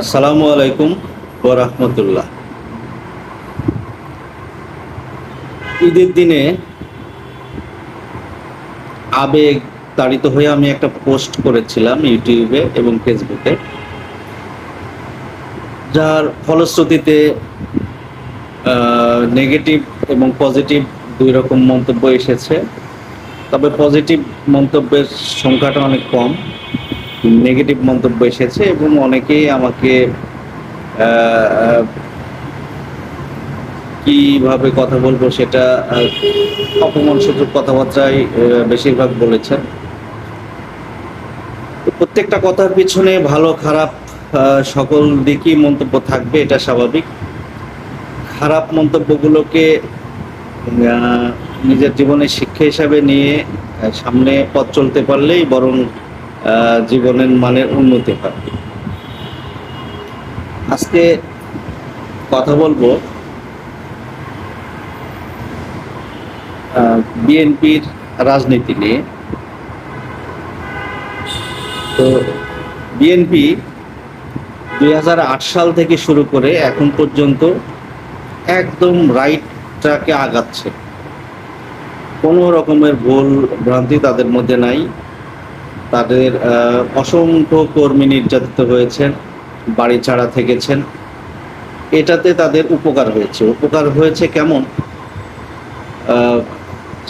আসসালামু আলাইকুম রহমতুল্লাহ। ঈদের দিনে আবেগ তাড়িত হয়ে আমি একটা পোস্ট করেছিলাম ইউটিউবে এবং ফেসবুকে, যার ফলশ্রুতিতে নেগেটিভ এবং পজিটিভ দুই রকম মন্তব্য এসেছে। তবে পজিটিভ মন্তব্যের সংখ্যাটা অনেক কম। নেগেটিভ মন্তব্য এসেছে এবং অনেকেই আমাকে কীভাবে কথা বলব সেটা অপমানসূচক কথাবার্তাই আহ, বেশিরভাগ বলেছেন। প্রত্যেকটা কথার পিছনে ভালো খারাপ সকল দিকই মন্তব্য থাকবে এটা স্বাভাবিক। খারাপ মন্তব্যগুলোকে নিজের জীবনের শিক্ষা হিসাবে নিয়ে সামনে পথ চলতে পারলেই বরং জীবনের মানের উন্নতি হয়। আজকে কথা বলব বিএনপির রাজনীতি নিয়ে। তো বিএনপি দুই হাজার আট সাল থেকে শুরু করে এখন পর্যন্ত একদম রাইট ট্র্যাকে আগাচ্ছে। কোনো রকমের ভুল ভ্রান্তি তাদের মধ্যে নাই। তাদের অসংখ্য কর্মী নির্যাতিত হয়েছেন, বাড়ি ছাড়া থেকেছেন। এটাতে তাদের উপকার হয়েছে। উপকার হয়েছে কেমন?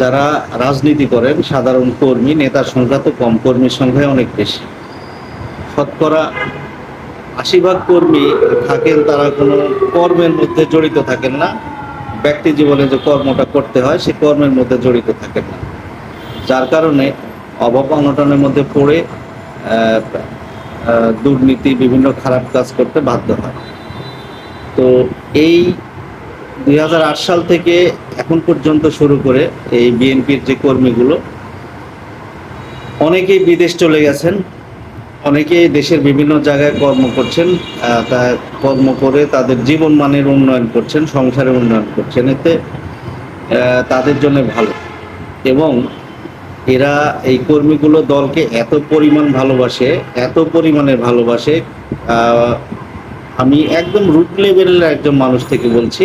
যারা রাজনীতি করেন, সাধারণ কর্মী নেতার সংখ্যা তো কম, কর্মীর সংখ্যায় অনেক বেশি। শতকরা আশি ভাগ কর্মী থাকেন, তারা কোনো কর্মের মধ্যে জড়িত থাকেন না। ব্যক্তি জীবনে যে কর্মটা করতে হয়, সে কর্মের মধ্যে জড়িত থাকেন না। যার কারণে অভাব অনটনের মধ্যে পড়ে দুর্নীতি, বিভিন্ন খারাপ কাজ করতে বাধ্য হয়। তো এই দুই সাল থেকে এখন পর্যন্ত শুরু করে এই বিএনপির যে কর্মীগুলো, অনেকেই বিদেশ চলে গেছেন, অনেকেই দেশের বিভিন্ন জায়গায় কর্ম করছেন তা কর্ম করে তাদের জীবন মানের উন্নয়ন করছেন, সংসারের উন্নয়ন করছেন, এতে তাদের জন্য ভালো। এবং এরা এই কর্মীগুলো দলকে এত পরিমাণ ভালোবাসে, এত পরিমাণে ভালোবাসে আমি একদম রুট লেভেলের একজন মানুষ থেকে বলছি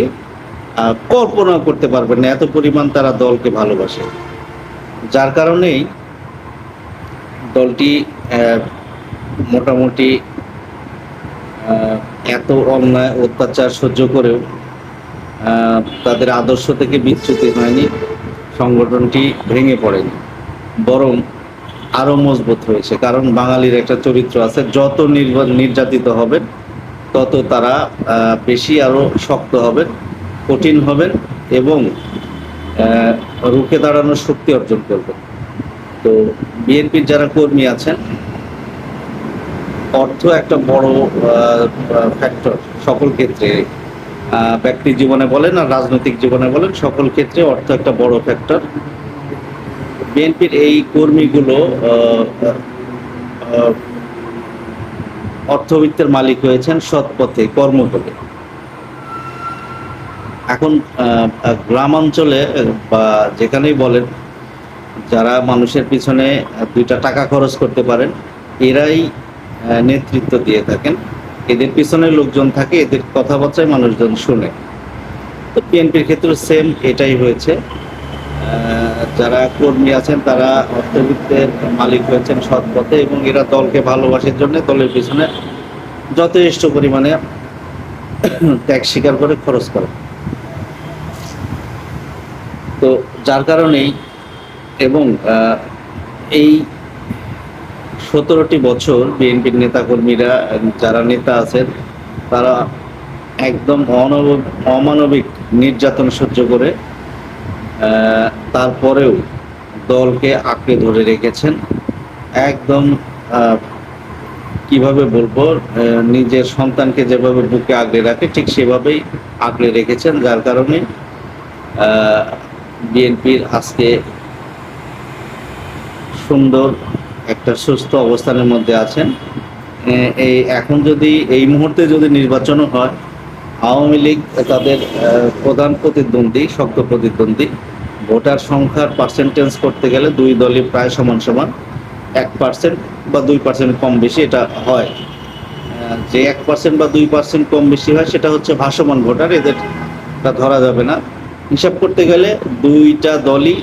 কল্পনা করতে পারবেন না এত পরিমাণ তারা দলকে ভালোবাসে। যার কারণেই দলটি মোটামুটি এত অন্যায়, অত্যাচার সহ্য করেও তাদের আদর্শ থেকে বিচ্যুতি হয়নি, সংগঠনটি ভেঙে পড়েনি। বরং আরও মজবুত হয়েছে। কারণ বাঙালির একটা চরিত্র আছে, যত নির্যাতিত হবেন, তত তারা বেশি আরও শক্ত হবেন, কঠিন হবেন এবং রুখে দাঁড়ানোর শক্তি অর্জন করবেন। তো বিএনপির যারা কর্মী আছেন, অর্থ একটা বড় ফ্যাক্টর সকল ক্ষেত্রে। ব্যক্তি জীবনে বলেন আর রাজনৈতিক জীবনে বলেন, সকল ক্ষেত্রে অর্থ একটা বড় ফ্যাক্টর বিএনপির এই কর্মীগুলো অর্থবিত্তের মালিক হয়েছেন সৎ পথে কর্ম করে এখন গ্রামাঞ্চলে, বা যেখানেই বলেন, যারা মানুষের পিছনে দুইটা টাকা খরচ করতে পারেন, এরাই নেতৃত্ব দিয়ে থাকেন। এদের পিছনে লোকজন থাকে, এদের কথাবার্তায় মানুষজন শুনে। তো বিএনপির ক্ষেত্রে সেম এটাই হয়েছে। যারা কর্মী আছেন, তারা অর্থবিত্তের মালিক হয়েছেন সৎ পথে এবং এরা দলকে ভালোবাসার জন্য দলের পিছনে যথেষ্ট পরিমাণে ত্যাগ স্বীকার করে, খরচ করে। তো যার কারণেই এবং এই সতেরোটি বছর বিএনপির নেতাকর্মীরা, যারা নেতা আছেন, তারা একদম অমানবিক নির্যাতন সহ্য করে তারপরেও দলকে আঁকড়ে ধরে রেখেছেন। একদম কীভাবে বলব নিজের সন্তানকে যেভাবে বুকে আগলে রাখে, ঠিক সেভাবেই আগলে রেখেছেন। যার কারণে বিএনপির আজকে সুন্দর একটা সুস্থ অবস্থানের মধ্যে আছেন। এই, এখন যদি, এই মুহূর্তে যদি নির্বাচনও হয় আওয়ামী লীগ তাদের প্রধান প্রতিদ্বন্দ্বী, শক্ত প্রতিদ্বন্দ্বী। ভোটার সংখ্যার পার্সেন্টেজ করতে গেলে দুই দলই প্রায় সমান সমান। এক পার্সেন্ট বা দুই পার্সেন্ট কম বেশি এটা হয়। যে এক পার্সেন্ট বা দুই পার্সেন্ট কম বেশি হয়, সেটা হচ্ছে ভাসমান ভোটার, এদের তা ধরা যাবে না। হিসাব করতে গেলে দুইটা দলই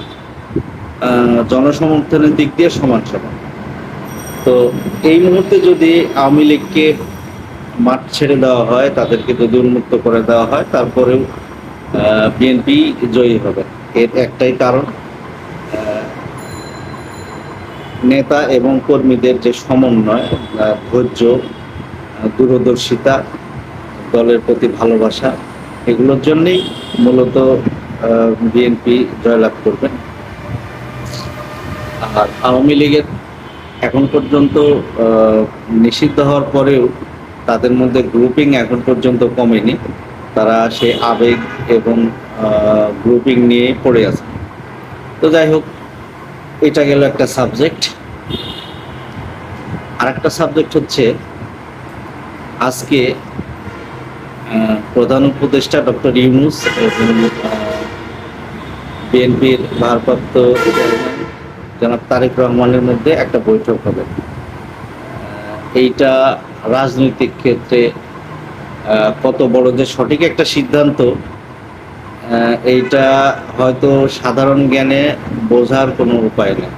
জনসমর্থনের দিক দিয়ে সমান সমান। তো এই মুহূর্তে যদি আওয়ামী লীগকে মাঠ ছেড়ে দেওয়া হয়, তাদেরকে যদি উন্মুক্ত করে দেওয়া হয়, তারপরেও বিএনপি জয়ী হবে। এর একটাই কারণ নেতা এবং কর্মীদের যে সমন্বয় ধৈর্য, দূরদর্শিতা, দলের প্রতি ভালোবাসা, এগুলোর জন্যই মূলত বিএনপি জয়লাভ করবে। আর আওয়ামী লীগের এখন পর্যন্ত নিষিদ্ধ হওয়ার পরেও তাদের মধ্যে গ্রুপিং এখন পর্যন্ত কমেনি। তারা সে আবেগ এবং গ্রুপিং নিয়ে পড়ে আছে। তো যাই হোক, এটা গেল একটা সাবজেক্ট আর একটা সাবজেক্ট হচ্ছে আজকে প্রধান উপদেষ্টা ডক্টর ইউনুস এবং বিএনপির ভারপ্রাপ্ত জনাব তারেক রহমানের মধ্যে একটা বৈঠক হবে। এইটা রাজনৈতিক ক্ষেত্রে কত বড় যে সঠিক একটা সিদ্ধান্ত এইটা হয়তো সাধারণ জ্ঞানে বোঝার কোনো উপায় নেই।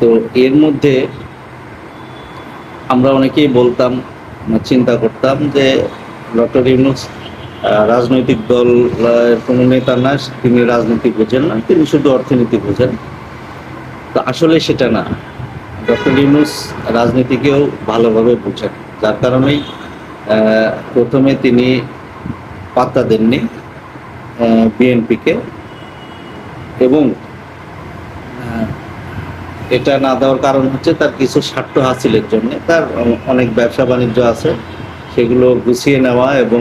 তো এর মধ্যে আমরা অনেকেই বলতাম চিন্তা করতাম যে ডক্টর ইউনুস রাজনৈতিক দল কোনো নেতা না, তিনি রাজনীতি বোঝেন না, তিনি শুধু অর্থনীতি বোঝেন। তো আসলে সেটা না। ডক্টর ইউনুস রাজনীতিকেও ভালোভাবে বোঝেন। যার কারণেই প্রথমে তিনি পাত্তা দেননি বিএনপিকে। এবং এটা না দেওয়ার কারণ হচ্ছে তার কিছু স্বার্থ হাসিলের জন্য। তার অনেক ব্যবসা বাণিজ্য আছে, সেগুলো গুছিয়ে নেওয়া এবং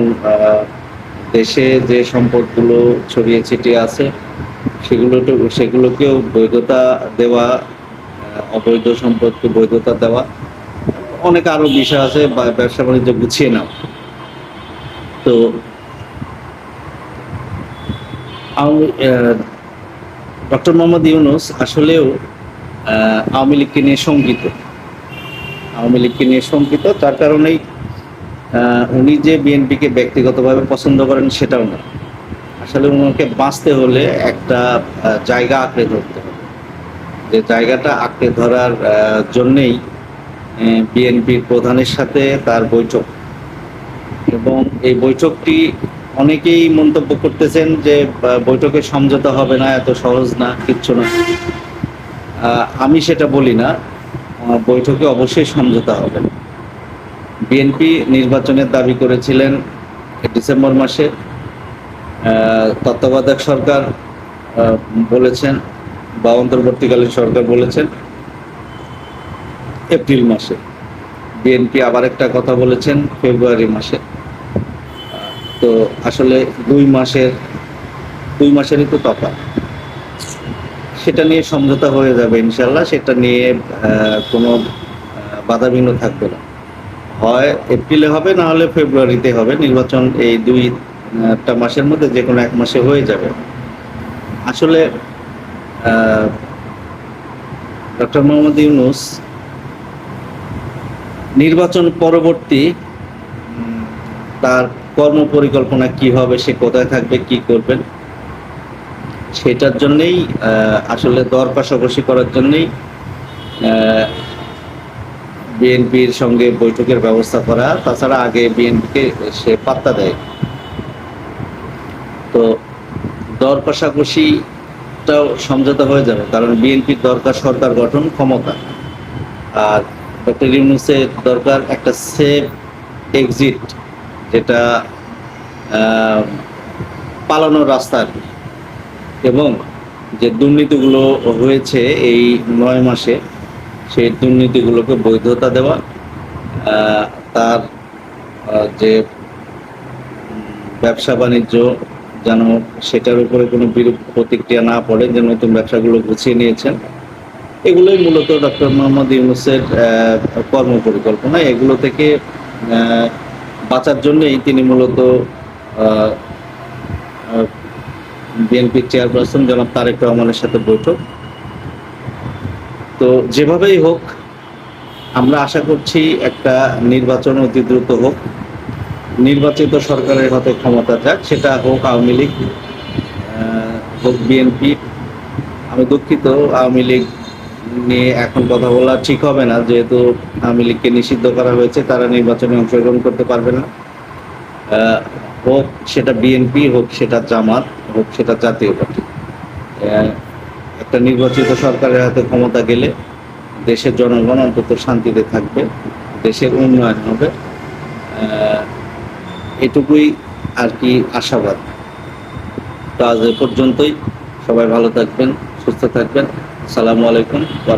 দেশে যে সম্পদগুলো ছড়িয়ে ছিটিয়ে আছে সেগুলো সেগুলোকেও বৈধতা দেওয়া অবৈধ সম্পদকে বৈধতা দেওয়া। অনেক আরও বিষয় আছে ব্যবসা বাণিজ্য গুছিয়ে নেওয়া তো ডক্টর মোহাম্মদ ইউনুস আসলেও আওয়ামী লীগকে নিয়ে শঙ্কিত। আওয়ামী লীগকে নিয়ে শঙ্কিত, তার কারণেই উনি যে বিএনপিকে ব্যক্তিগতভাবে পছন্দ করেন সেটাও না। আসলে ওনাকে বাঁচতে হলে একটা জায়গা আঁকড়ে ধরতে যে জায়গাটা আঁকড়ে ধরার জন্যেই বিএনপির প্রধানের সাথে তার বৈঠক। এবং এই বৈঠকটি অনেকেই মন্তব্য করতেছেন যে বৈঠকে সমঝোতা হবে না, এত সহজ না, কিচ্ছু না। আমি সেটা বলি না। বৈঠকে অবশ্যই সমঝোতা হবে। বিএনপি নির্বাচনের দাবি করেছিলেন ডিসেম্বর মাসে। তত্ত্বাবধায়ক সরকার বলেছেন বা অন্তর্বর্তীকালীন সরকার বলেছেন এপ্রিল মাসে। বিএনপি আবার একটা কথা বলেছেন ফেব্রুয়ারি মাসে। তো আসলে দুই মাসের দুই মাসেরই তো তফাৎ। সেটা নিয়ে সমঝোতা হয়ে যাবে ইনশাল্লাহ সেটা নিয়ে কোনো আহ, বাধাবিঘ্ন থাকবে না। হয় এপ্রিলে হবে না হলে ফেব্রুয়ারিতে হবে। নির্বাচন এই দুইটা মাসের মধ্যে যে কোনো এক মাসে হয়ে যাবে। আসলে ডক্টর মোহাম্মদ ইউনুস নির্বাচন পরবর্তী তার কর্ম পরিকল্পনা কি হবে, সে কোথায় থাকবে, কি করবেন, সেটার জন্যই আসলে দর কষাকষি করার জন্যেই বিএনপির সঙ্গে বৈঠকের ব্যবস্থা করা, তাছাড়া আগে বিএনপিকে সে পাত্তা দেয়। তো দর কষাকষিটাও সমঝোতা হয়ে যাবে, কারণ বিএনপির দরকার সরকার গঠন ক্ষমতা আর ডক্টর ইউনুসের দরকার একটা সেফ এক্সিট, যেটা পালানোর রাস্তা। এবং যে দুর্নীতিগুলো হয়েছে এই নয় মাসে, সেই দুর্নীতিগুলোকে বৈধতা দেওয়া তার যে ব্যবসা বাণিজ্য যেন সেটার উপরে কোনো বিরূপ প্রতিক্রিয়া না পড়ে, যে নতুন ব্যবসাগুলো গুছিয়ে নিয়েছেন। এগুলোই মূলত ডক্টর মোহাম্মদ ইউনুসের কর্ম পরিকল্পনা এগুলো থেকে বাঁচার জন্যই তিনি মূলত বিএনপির চেয়ারপারসন জনাব তারেক রহমানের সাথে বৈঠক। তো যেভাবেই হোক, আমরা আশা করছি একটা নির্বাচন অতি দ্রুত হোক। নির্বাচিত সরকারের হাতে ক্ষমতা যাক সেটা হোক আওয়ামী লীগ হোক বিএনপি। আমি দুঃখিত, আওয়ামী লীগ নিয়ে এখন কথা বলা ঠিক হবে না। যেহেতু আওয়ামী লীগকে নিষিদ্ধ করা হয়েছে, তারা নির্বাচনে অংশগ্রহণ করতে পারবে না। হোক সেটা বিএনপি, হোক সেটা জামাত, হোক সেটা জাতীয় পার্টি। একটা নির্বাচিত সরকারের হাতে ক্ষমতা গেলে দেশের জনগণ অন্তত শান্তিতে থাকবে, দেশের উন্নয়ন হবে। এটুকুই আর কি আশাবাদ। তো আজ এ পর্যন্তই। সবাই ভালো থাকবেন, সুস্থ থাকবেন। সালামু আলাইকুম ওয়া